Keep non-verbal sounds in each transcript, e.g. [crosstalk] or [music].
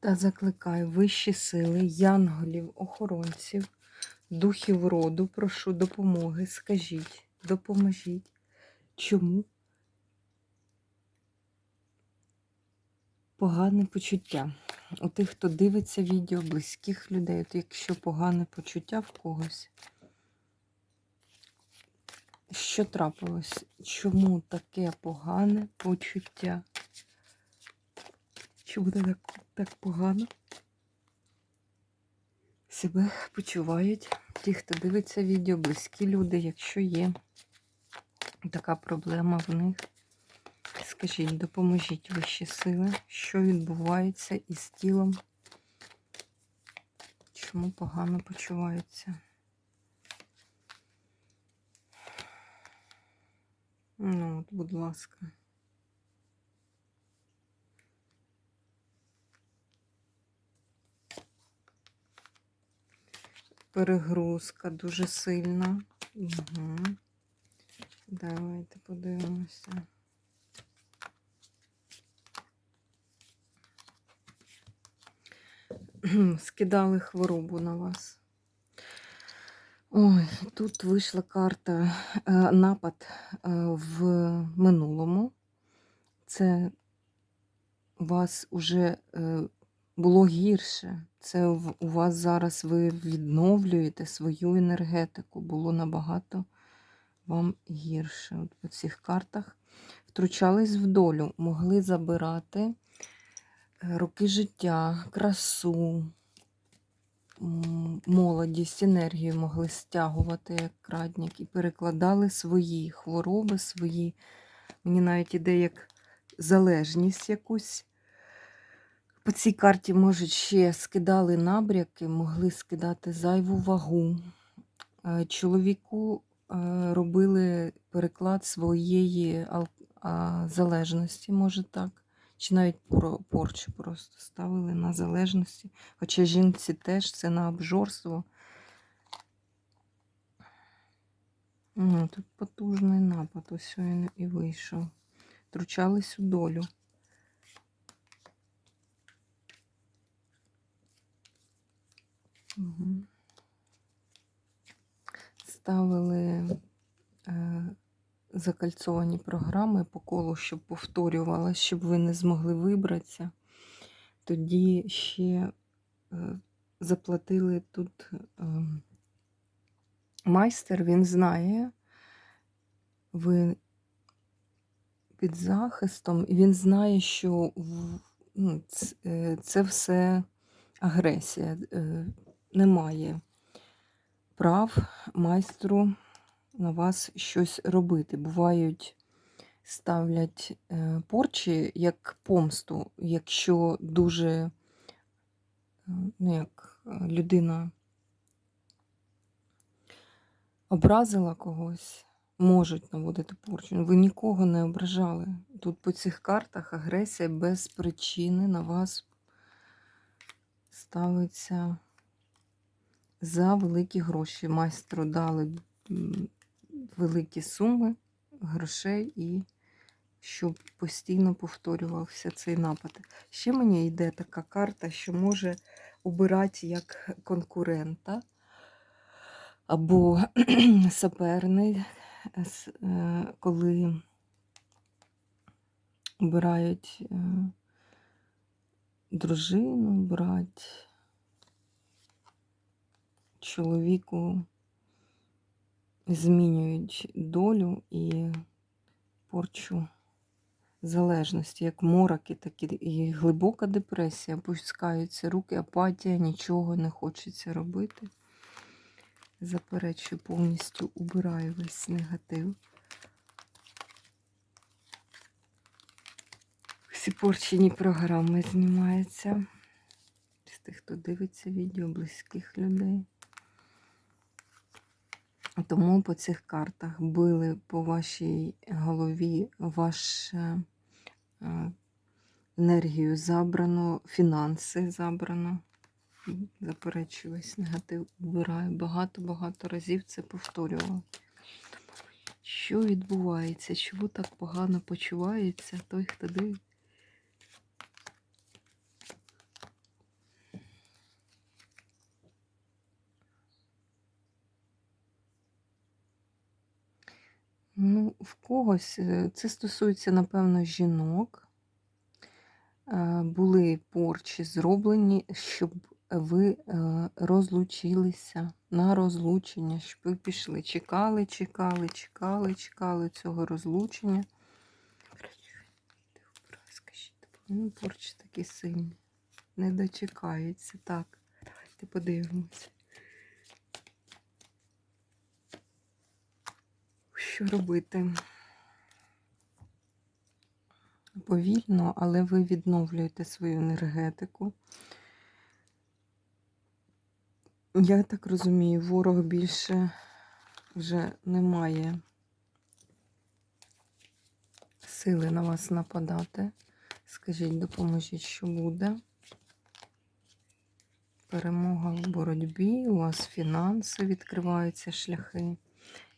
Та закликаю вищі сили, янголів, охоронців, духів роду, прошу допомоги. Скажіть, допоможіть. Чому? Погане почуття. У тих, хто дивиться відео, близьких людей, от якщо погане почуття в когось, що трапилось? Чому таке погане почуття? Чому так, так погано себе почувають ті, хто дивиться відео, близькі люди, якщо є така проблема в них. Скажіть, допоможіть вищі сили, що відбувається із тілом, чому погано почуваються. Ну, от, будь ласка. Перегрузка дуже сильна. Угу. Давайте подивимося. Скидали хворобу на вас. Ой, тут вийшла карта е, напад е, в минулому. Це вас уже е, було гірше. Це у вас зараз ви відновлюєте свою енергетику. Було набагато вам гірше. От по цих картах втручались в долю, могли забирати е, роки життя, красу, молодість, енергію могли стягувати як крадник і перекладали свої хвороби, свої, мені навіть іде як залежність якусь. По цій карті, може, ще скидали набряки, могли скидати зайву вагу. Е, Чоловіку е, робили переклад своєї залежності, може так. Чи навіть порчу просто ставили на залежності. Хоча жінці теж це на обжорство. Ну, тут потужний напад, ось він і вийшов. Тручались у долю. Угу. Ставили е, закальцовані програми по колу, щоб повторювалося, щоб ви не змогли вибратися. Тоді ще е, заплатили тут е, майстер, він знає, ви під захистом, і він знає, що в- ну, ц- е, це все агресія. е, Немає прав майстру на вас щось робити. Бувають, ставлять е, порчі як помсту, якщо дуже е, ну, як е, людина образила когось, можуть наводити порчу. Ви нікого не ображали. Тут по цих картах агресія без причини на вас ставиться за великі гроші. Майстру дали великі суми грошей і щоб постійно повторювався цей напад. Ще мені йде така карта, що може обирати як конкурента або [clears throat] суперник, с- е, коли обирають е, дружину, брать чоловіку, змінюють долю і порчу залежності, як мороки, так і- глибока депресія, опускаються руки, апатія, нічого не хочеться робити. Заперечую, повністю убираю весь негатив. Всі порчені програми знімаються. З тих, хто дивиться відео, близьких людей. Тому по цих картах били по вашій голові вашу е, енергію забрано, фінанси забрано. Заперечую весь негатив, вбираю. Багато-багато разів це повторювала. Що відбувається? Чому так погано почувається той, хто дивиться? Ну, в когось е, це стосується, напевно, жінок. Е, Були порчі зроблені, щоб ви е, розлучилися на розлучення, щоб ви пішли. Чекали, чекали, чекали, чекали цього розлучення. Ну, порчі такі сильні. Не дочекаються. Так, давайте подивимося. Що робити? Повільно, але ви відновлюєте свою енергетику. Я так розумію, ворог більше вже не має сили на вас нападати. Скажіть, допоможіть, що буде. Перемога в боротьбі, у вас фінанси відкриваються шляхи.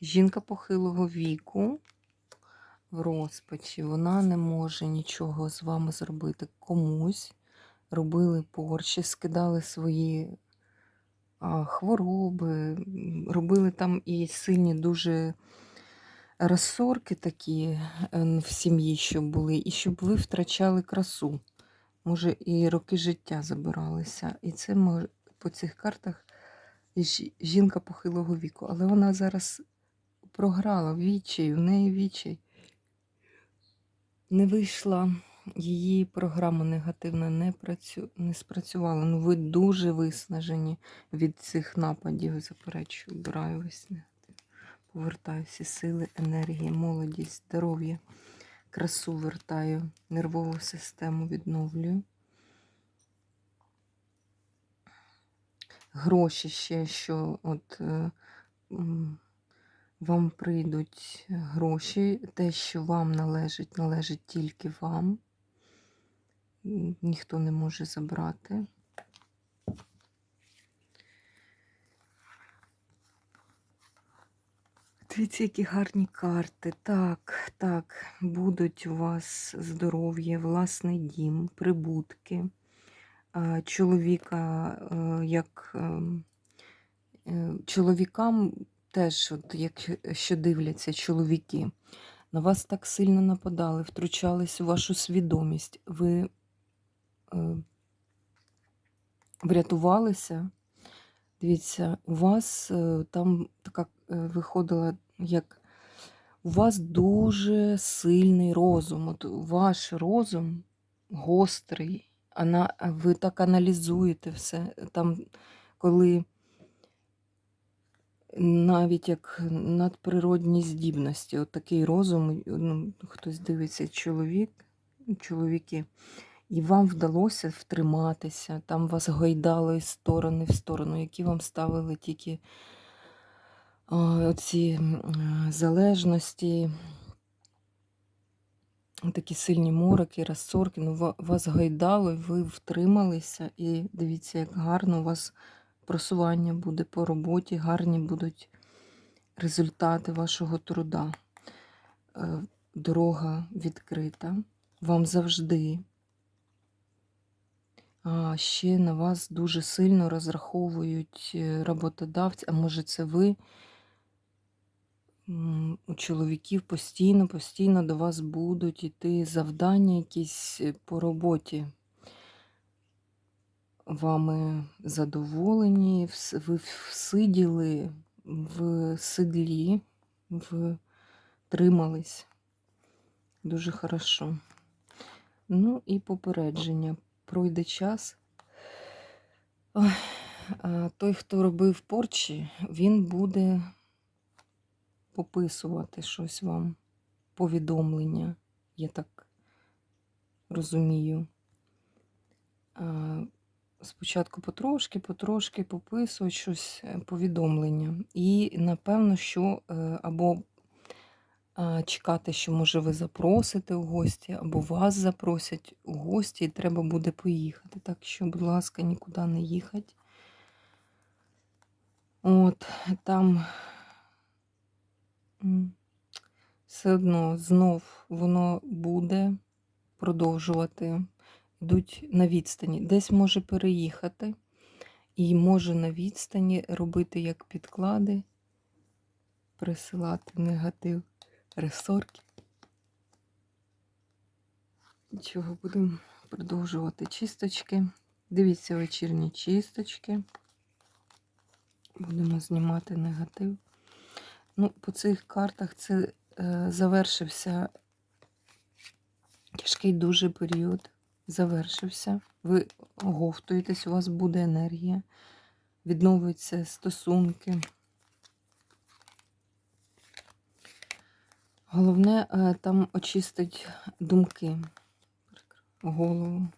Жінка похилого віку в розпачі, вона не може нічого з вами зробити. Комусь робили порчі, скидали свої а, хвороби, робили там і сильні дуже розсорки такі е, в сім'ї, щоб були, і щоб ви втрачали красу. Може, і роки життя забиралися. І це мож- по цих картах жінка похилого віку. Але вона зараз програла відчай, в неї відчай. Не вийшла, її програма негативна не, працю... не спрацювала. Ну, ви дуже виснажені від цих нападів. Заперечую, вбираю весь негатив. Повертаю всі сили, енергії, молодість, здоров'я, красу вертаю, нервову систему відновлюю. Гроші ще, що от е, вам прийдуть гроші, те, що вам належить, належить тільки вам. Ніхто не може забрати. Дивіться, які гарні карти. Так, так, будуть у вас здоров'я, власний дім, прибутки. Чоловіка, е, як ем, е, чоловікам теж, от, якщо дивляться чоловіки, на вас так сильно нападали, втручались у вашу свідомість. Ви е, врятувалися. Дивіться, у вас е, там така е, виходила, як у вас дуже сильний розум. От ваш розум гострий, ана, ви так аналізуєте все. Там, коли навіть як надприродні здібності, от такий розум, ну, хтось дивиться, чоловік, чоловіки. І вам вдалося втриматися, там вас гойдало із сторони в сторону, які вам ставили тільки оці залежності, такі сильні мороки, розсорки. Ну, вас гойдало, і ви втрималися. І дивіться, як гарно у вас просування буде по роботі, гарні будуть результати вашого труда. Е, Дорога відкрита. Вам завжди а ще на вас дуже сильно розраховують е, роботодавці, а може це ви у чоловіків постійно, постійно до вас будуть іти завдання якісь е, по роботі. Вами задоволені, ви всиділи в седлі, втримались. Дуже хорошо. Ну і попередження. Пройде час. Ой, той, хто робив порчі, він буде пописувати щось вам, повідомлення. Я так розумію. Спочатку потрошки, потрошки пописують щось е, повідомлення. І напевно, що е, або чекати, що може ви запросите у гості, або вас запросять у гості, і треба буде поїхати. Так що, будь ласка, нікуди не їхати. От, там все одно знов воно буде продовжувати. Йдуть на відстані. Десь може переїхати, і може на відстані робити як підклади, присилати негатив, ресорки. Нічого, будемо продовжувати чисточки. Дивіться вечірні чисточки. Будемо знімати негатив. Ну, по цих картах це е, завершився тяжкий дуже період. Завершився. Ви оговтуєтесь, у вас буде енергія, відновлюються стосунки. Головне е, там очистить думки, голову.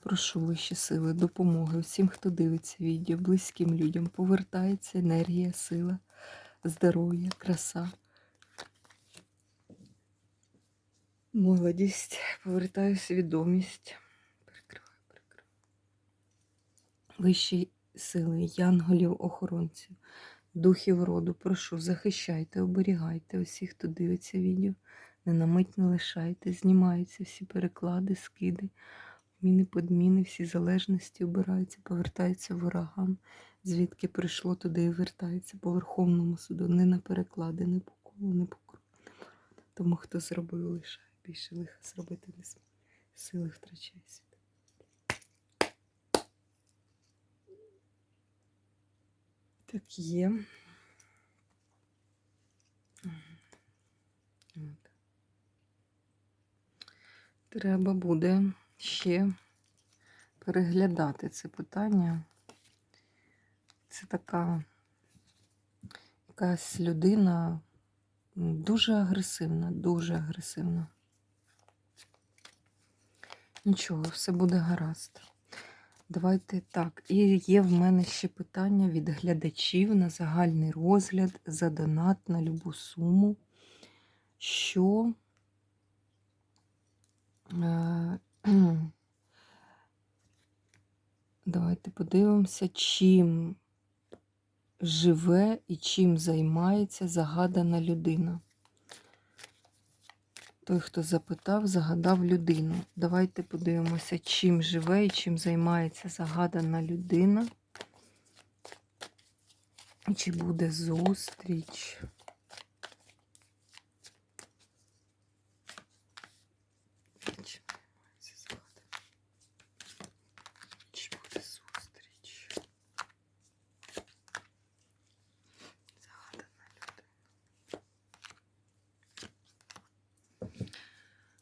Прошу вищі сили, допомоги всім, хто дивиться відео, близьким людям. Повертається енергія, сила, здоров'я, краса. Молодість, повертаю свідомість. Перекриваю, перекриваю. Вищі сили, янголів, охоронців, духів роду, прошу, захищайте, оберігайте усіх, хто дивиться відео. Не на мить не лишайте, знімаються всі переклади, скиди, міни, подміни, всі залежності обираються, повертаються ворогам, звідки прийшло, туди і вертається по Верховному суду, не на переклади, не по колу, не по кругу. Тому хто зробив, лишає. Більше лиха зробити не зможе. Сили втрачає світ. Так є. От. Треба буде ще переглядати це питання. Це така якась людина дуже агресивна, дуже агресивна. Нічого, все буде гаразд. Давайте так. І є в мене ще питання від глядачів на загальний розгляд за донат на любу суму. Що е, [clears throat] давайте подивимося, чим живе і чим займається загадана людина. Той, хто запитав, загадав людину. Давайте подивимося, чим живе і чим займається загадана людина. І Чи буде зустріч? Чим займається загадана? Чи буде зустріч? Загадана людина.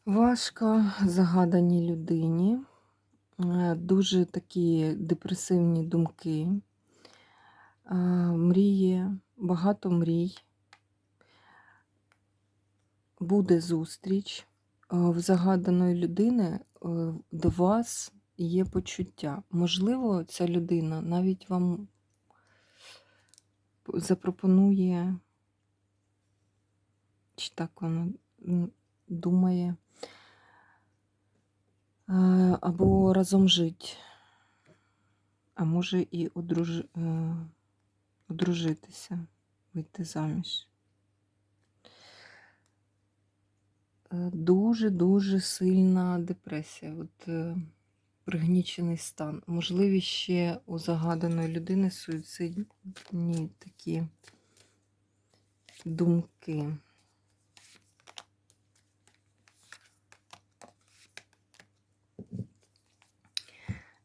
Важко загаданій людині. Е, Дуже такі депресивні думки. Е, Мріє, багато мрій. Буде зустріч. Е, В загаданої людини до вас є почуття. Можливо, ця людина навіть вам запропонує, чи так воно м, думає, або разом жить, а може і одруж... е, одружитися, вийти заміж. Дуже-дуже сильна депресія, от е, пригнічений стан. Можливі ще у загаданої людини суїцидні такі думки.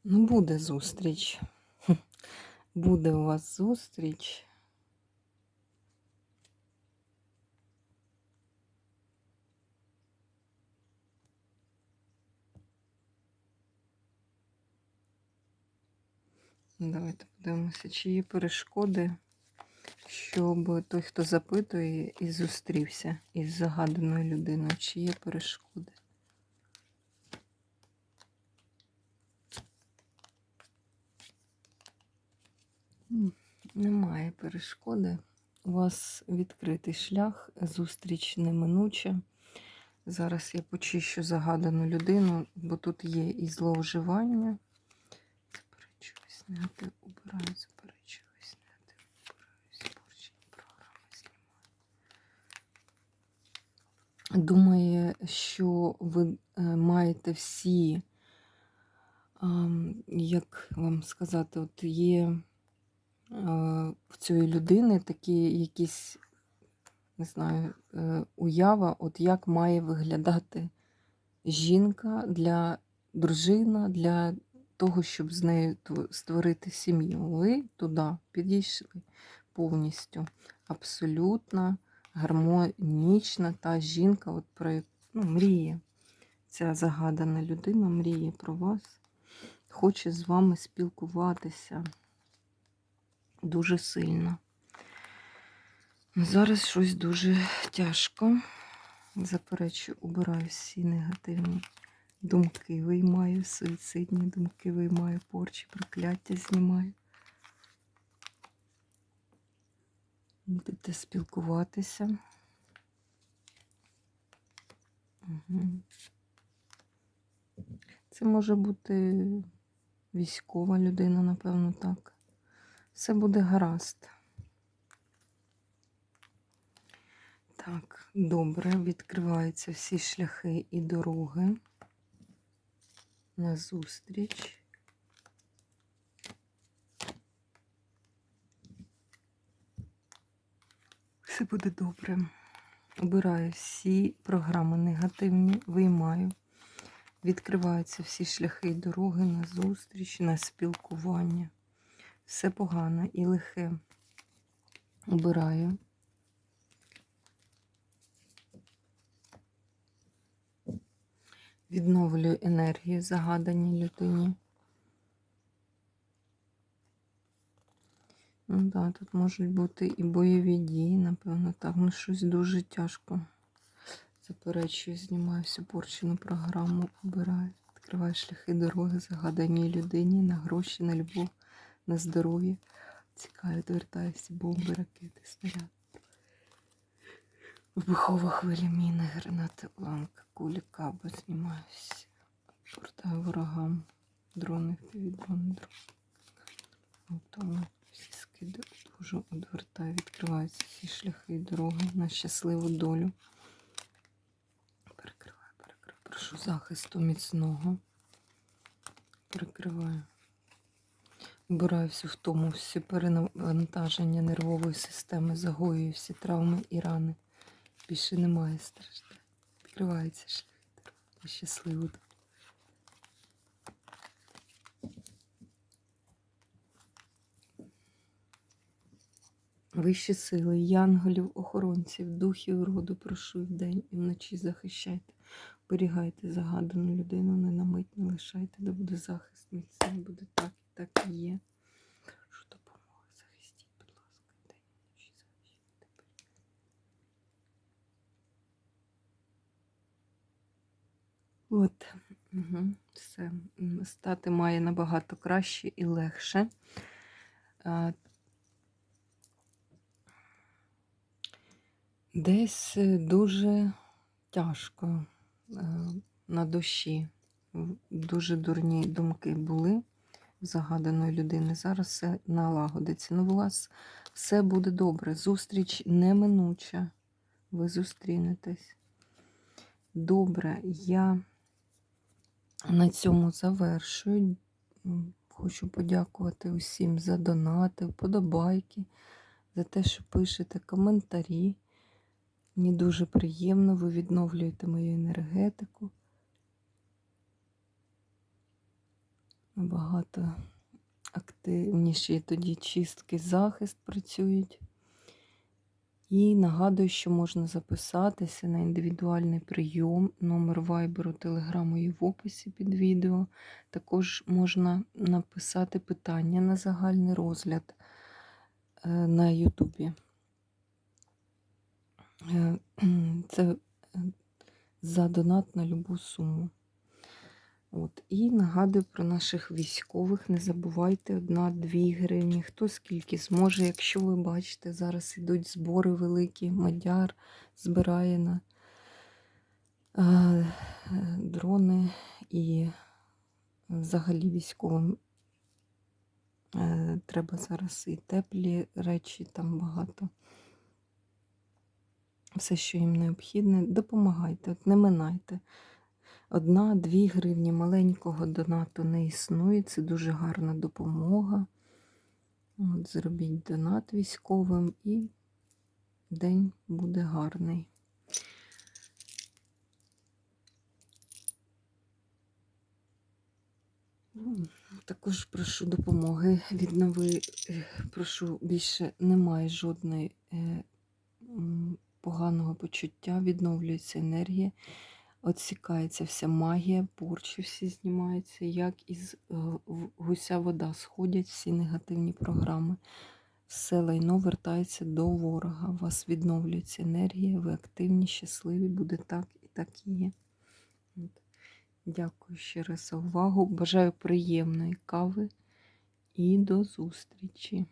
Ну, буде зустріч. [laughs] Буде у вас зустріч. Давайте подивимося, чи є перешкоди, щоб той, хто запитує і зустрівся із загаданою людиною, чи є перешкоди. Немає перешкоди. У вас відкритий шлях, зустріч неминуча. Зараз я почищу загадану людину, бо тут є і зловживання. Заперечуюсь, негатив убираю, заперечуюсь, негатив убираю, спорчені програми знімаю. Думає, що ви е, маєте всі, як вам сказати, от є в цієї людини такі якісь, не знаю, е, уява, от як має виглядати жінка для дружина, для того, щоб з нею створити сім'ю. Ви туди підійшли повністю. Абсолютно гармонічна та жінка, от про ну, мріє. Ця загадана людина мріє про вас, хоче з вами спілкуватися дуже сильно. Зараз щось дуже тяжко. Заперечую, убираю всі негативні думки, виймаю, суїцидні думки, виймаю порчі, прокляття знімаю. Будете спілкуватися. Угу. Це може бути військова людина, напевно, так. Все буде гаразд. Так, добре, відкриваються всі шляхи і дороги на зустріч. Все буде добре. Обираю всі програми негативні, виймаю. Відкриваються всі шляхи і дороги на зустріч, на спілкування. Все погане і лихе. Обираю. Відновлюю енергію загаданій людині. Ну так, да, тут можуть бути і бойові дії, напевно, так. Ну, щось дуже тяжко. Заперечую, знімаю всю порчену програму, обираю. Відкриваю шляхи дороги загаданій людині на гроші, на любов, на здоров'я. Цікаю, відвертаю всі бомби, ракети, снаряди. Вибухова хвиля міни, гранати, уламки, кулі, каби, знімаюся. Повертаю ворогам. Дрони, дрони, дрони. Автомат, всі скиди одвожу, одвертаю, відкриваються всі шляхи і дороги на щасливу долю. Перекриваю, перекриваю. Прошу захисту міцного. Перекриваю. Вбираю всю втому, всі перенавантаження нервової системи, загоюю всі травми і рани. Більше немає страждань. Відкривається шлях на щасливу. Вищі сили, янголів, охоронців, духів роду, прошу і вдень і вночі захищайте, оберігайте загадану людину, не на мить не лишайте, де буде захист міцний, буде так і так і є. Прошу допомоги, захистіть, будь ласка, день і вночі захищайте. От, угу, все. Стати має набагато краще і легше. Десь е, дуже тяжко е, на душі. Дуже дурні думки були загаданої людини. Зараз все налагодиться. Ну, у вас все буде добре. Зустріч неминуча. Ви зустрінетесь. Добре, я на цьому завершую. Хочу подякувати усім за донати, вподобайки, за те, що пишете коментарі. Мені дуже приємно, ви відновлюєте мою енергетику. Набагато активніші тоді чистки, захист працюють. І нагадую, що можна записатися на індивідуальний прийом. Номер вайберу, телеграму є в описі під відео. Також можна написати питання на загальний розгляд е, на Ютубі. Е, [clears throat] Це е, за донат на любу суму. От. І нагадую про наших військових. Не забувайте 1-2 гривні. Хто скільки зможе. Якщо ви бачите, зараз йдуть збори великі, Мадяр збирає на е, дрони і взагалі військовим е, треба зараз і теплі речі, там багато. Все, що їм необхідне, допомагайте, от не минайте. Одна-дві гривні маленького донату не існує. Це дуже гарна допомога. От, зробіть донат військовим і день буде гарний. Також прошу допомоги. Віднови, е, прошу більше немає жодної е, поганого почуття, відновлюється енергія, отсікається вся магія, порчі всі знімаються, як із е, гуся вода сходять всі негативні програми. Все лайно вертається до ворога. У вас відновлюється енергія, ви активні, щасливі, буде так і так і є. От. Дякую ще раз за увагу. Бажаю приємної кави і до зустрічі!